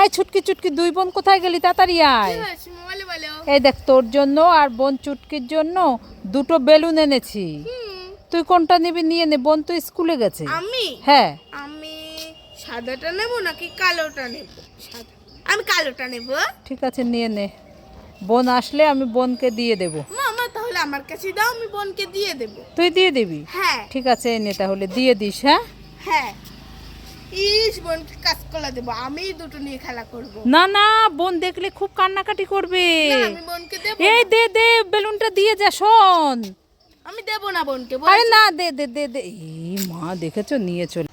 এই ছুটকি চুটকি দুই বোন কোথায় গেলি? তাড়াতাড়ি আয়। এই দেখ তোর জন্য আর বোন চুটকির জন্য দুটো বেলুন এনেছি। তুই কোনটা নিবি? নিয়ে নে বোন তো স্কুলে গেছে। আমি? হ্যাঁ। আমি সাদাটা নেব নাকি কালোটা নেব? সাদা। আমি কালোটা নেব? ঠিক আছে নিয়ে নে। বোন আসলে আমি বোনকে দিয়ে দেব। মামা তাহলে আমার কাছে দাও আমি বোনকে দিয়ে দেব। তুই দিয়ে দিবি? হ্যাঁ। ঠিক আছে এনে তাহলে দিয়ে দিস হ্যাঁ? হ্যাঁ। ইস বোনকে কাঁচকলা দেবো আমি দুটো নিয়ে খেলা করব। না না বোন দেখলে খুব কান্নাকাটি করবে। আমি বোনকে দেব এই দে দে বেলুনটা দিয়ে যা শোন। আমি দেব না বোনকে আরে না দে দে দে দে। এই মা দেখেছ? নিয়ে চলে।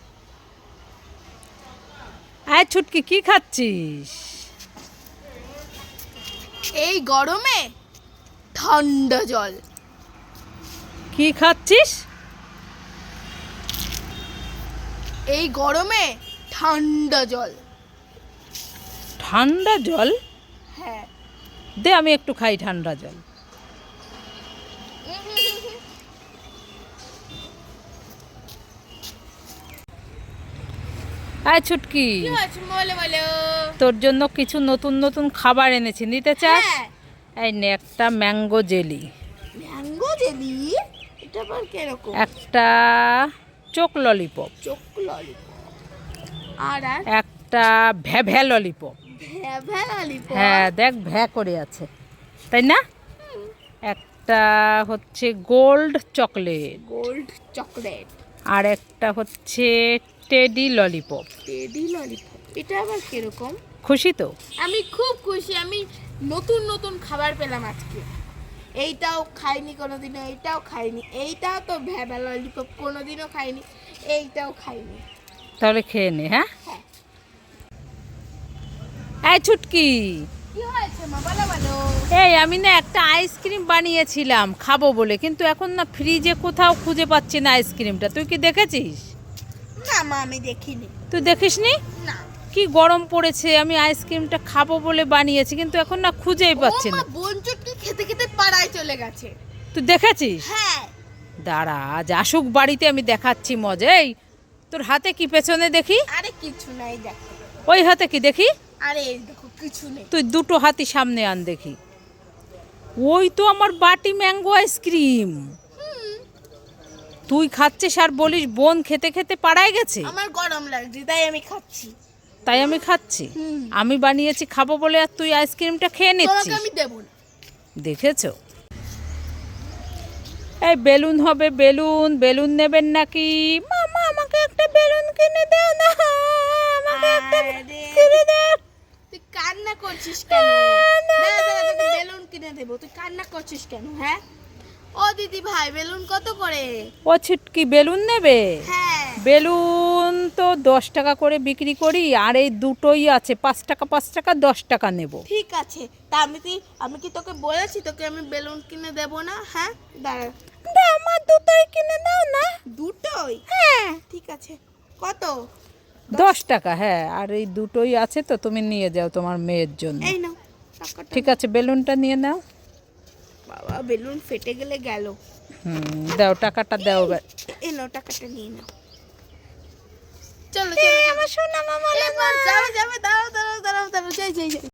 আয় ছুটকি কি খাচ্ছিস? এই গরমে ঠান্ডা জল। কি খাচ্ছিস? এই গরমে ঠান্ডা জল। ঠান্ডা জল? হ্যাঁ। দে আমি একটু খাই ঠান্ডা জল। আয় ছুটকি। তোর জন্য কিছু নতুন নতুন খাবার এনেছি নিতে চাস? হ্যাঁ। এই নে একটা ম্যাঙ্গো জেলি। Mango jelly? এটা আবার কীরকম? একটা চোক ললিপপ। চোখ ললিপপ। আর একটা ভ্যা ললিপপ। ভ্যাভা ললিপপ? হ্যাঁ দেখ ভ্যা করে আছে। তাই না? একটা হচ্ছে গোল্ড চকলেট। Gold chocolate. আর একটা হচ্ছে টেডি ললিপপ। Teddy lollipop. এটা আবার কীরকম? খুশি তো? আমি খুব খুশি। আমি নতুন নতুন খাবার পেলাম আজকে। এইটাও খাইনি কোনোদিনও এইটাও খাইনি। এইটাও তো ভ্যাবা ললিপপ কোনোদিনও খাইনি এইটাও খাইনি। তাহলে খেয়ে নে হ্যাঁ? হ্যাঁ। এই ছুটকি। কি হয়েছে মা? বলো বলো। এই আমি না একটা আইসক্রিম বানিয়েছিলাম খাব বলে কিন্তু এখন না ফ্রিজে কোথাও খুঁজে পাচ্ছি না আইসক্রিমটা। তুই কি দেখেছিস? না মা আমি দেখিনি। তুই দেখিসনি? না। কি গরম পড়েছে আমি আইসক্রিমটা খাব বলে বানিয়েছি কিন্তু এখন না খুঁজেই পাচ্ছি না। খেতে খেতে পাড়ায় চলে গেছে। তুই দেখেছিস? হ্যাঁ। দাঁড়া আজ আসুক বাড়িতে আমি দেখাচ্ছি মজা এই তোর হাতে কি পেছনে দেখি? আরে কিছু নাই দেখো। ওই হাতে কি দেখি? আরে এই দেখো কিছু নেই। তুই দুটো হাতি সামনে আন দেখি। ওই তো আমার বাটি ম্যাঙ্গো আইসক্রিম। তুই খাচ্ছিস আর বলিস বোন খেতে খেতে পাড়ায় গেছে? আমার গরম লাগছে তাই আমি খাচ্ছি। তাই আমি খাচ্ছি? আমি বানিয়েছি খাব বলে আর তুই আইসক্রিমটা খেয়ে নিচ্ছিস? আমি দেবো না। দেখেছ? এই বেলুন হবে বেলুন বেলুন নেবেন নাকি? মামা আমাকে একটা বেলুন কিনে দাও না। আমাকে একটা কিনে দাও। তুই কান্না করছিস কেন? বেলুন কিনে দেবো। তুই কান্না করছিস কেন হ্যাঁ? ও দিদি ভাই বেলুন কত করে? ও ছিটকি বেলুন নেবে? হ্যাঁ। বেলুন তো দশ টাকা করে বিক্রি করি আর এই দুটোই আছে পাঁচ টাকা পাঁচ টাকা দশ টাকা নেব। ঠিক আছে তা আমি কি আমি কি তোকে বলেছি তোকে আমি বেলুন কিনে দেবো না? হ্যাঁ দাঁড়া। আমার দুটোই কিনে দাও না। দুটোই? হ্যাঁ। ঠিক আছে কত? দশ টাকা হ্যাঁ আর এই দুটোই আছে তো তুমি নিয়ে যাও তোমার মেয়ের জন্য। এই নাও ঠিক আছে বেলুনটা নিয়ে নাও। বাবা বেলুন ফেটে গেলে গেল। হুম দাও টাকাটা দাও। এ নাও টাকাটা নিয়ে নাও। চলো চলো আমার সোনা মামা যাবে যাবে দাঁড়াও দাঁড়াও দাঁড়াও দাঁড়াও যাই যাই